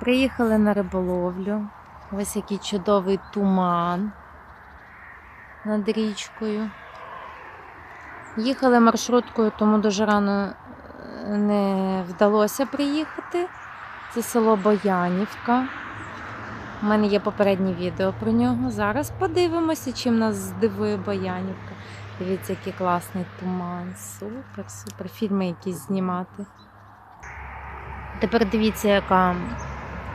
Приїхали на риболовлю. Ось який чудовий туман над річкою. Їхали маршруткою, тому дуже рано е, не вдалося приїхати. Це село Боянівка. У мене є попереднє відео про нього. Зараз подивимося, чим нас здивує Боянівка. Дивіться, який класний туман. Супер, супер. Фільми якісь знімати. Тепер дивіться, яка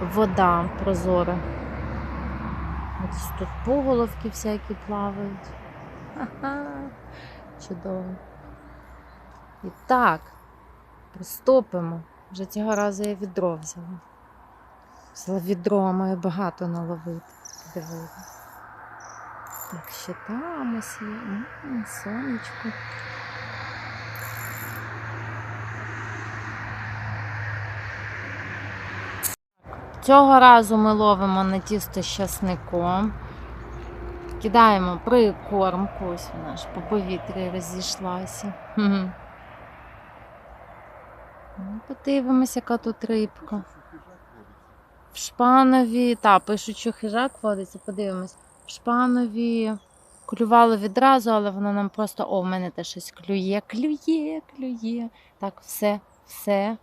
вода прозора. Ось тут поголовки всякі плавають. Ха-ха. Чудово. І так, приступимо. Вже цього разу я відро взяла. Взяла відро, а маю багато наловити. Подивіться. Так, ще там ось є. Сонечко. Цього разу ми ловимо на тісто з часником. Кидаємо прикормку, ось вона ж по повітрі розійшлася. Ну, Подивимось, яка тут рибка. В шпанові, та, пишуть, що хижак водиться, подивимось. В шпанові клювало відразу, але воно нам просто, о, в мене теж щось клює, клює, клює. Так, все, все.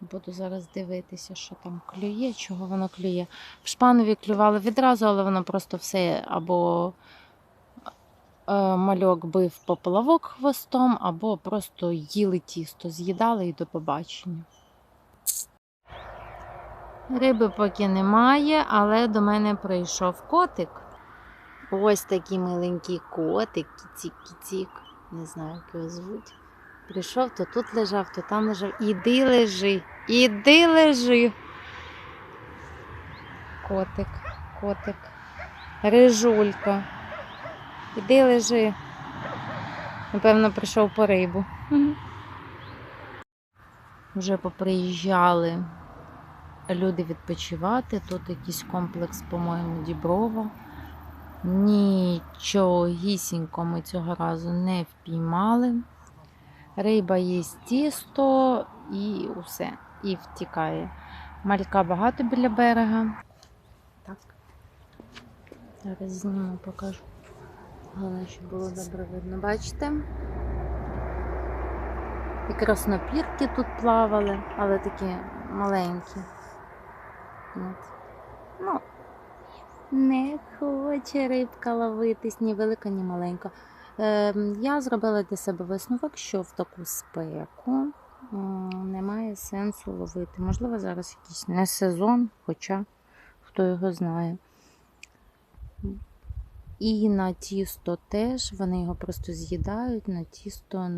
Буду зараз дивитися, що там клює, чого воно клює. В шпанові клювало відразу, але воно просто все або е, мальок бив поплавок хвостом, або просто їли тісто, з'їдали і до побачення. Риби поки немає, але до мене прийшов котик. Ось такий миленький котик, кіцік-кіцік. Не знаю, як його звуть. Прийшов, то тут лежав, то там лежав. Іди лежи, іди лежи. Котик, котик, рижулька. Іди лежи. Напевно, прийшов по рибу. Вже поприїжджали люди відпочивати. Тут якийсь комплекс, по-моєму, Діброва. Нічогісінько ми цього разу не впіймали. Риба їсть тісто і усе. І втікає. Малька багато біля берега. Так. Зараз зніму, покажу. Головне, щоб було добре видно. Бачите? І краснопірки тут плавали, але такі маленькі. От. Ну, не хоче рибка ловитись, ні велика, ні маленька. Ем, Я зробила для себе висновок, що в таку спеку немає сенсу ловити. Можливо, зараз якийсь не сезон, хоча хто його знає. І на тісто теж, вони його просто з'їдають, на тісто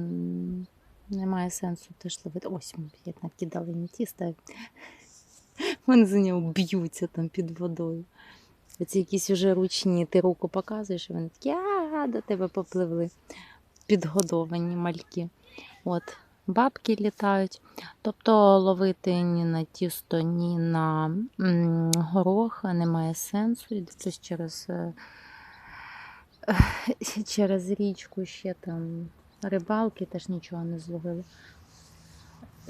немає сенсу теж ловити. Ось ми як накидали на тісто. Вони за нього б'ються там під водою. Оці якісь уже ручні, ти руку показуєш, і вони такі а до тебе попливли. Підгодовані мальки. От, бабки літають. Тобто ловити ні на тісто, ні на горох немає сенсу. І через, е, через річку ще там рибалки теж нічого не зловили.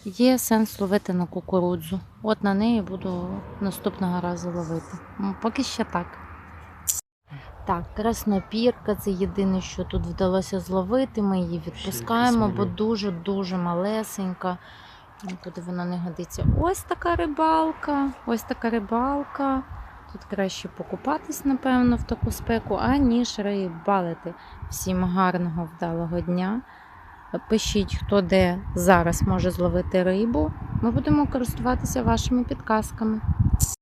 Є сенс ловити на кукурудзу. От на неї буду наступного разу ловити. Поки ще так. Так, краснопірка це єдине, що тут вдалося зловити. Ми її відпускаємо, бо дуже-дуже малесенька. Нікуди вона не годиться. Ось така рибалка, ось така рибалка. Тут краще покупатись, напевно, в таку спеку, аніж рибалити. Всім гарного, вдалого дня. Пишіть, хто де зараз може зловити рибу. Ми будемо користуватися вашими підказками.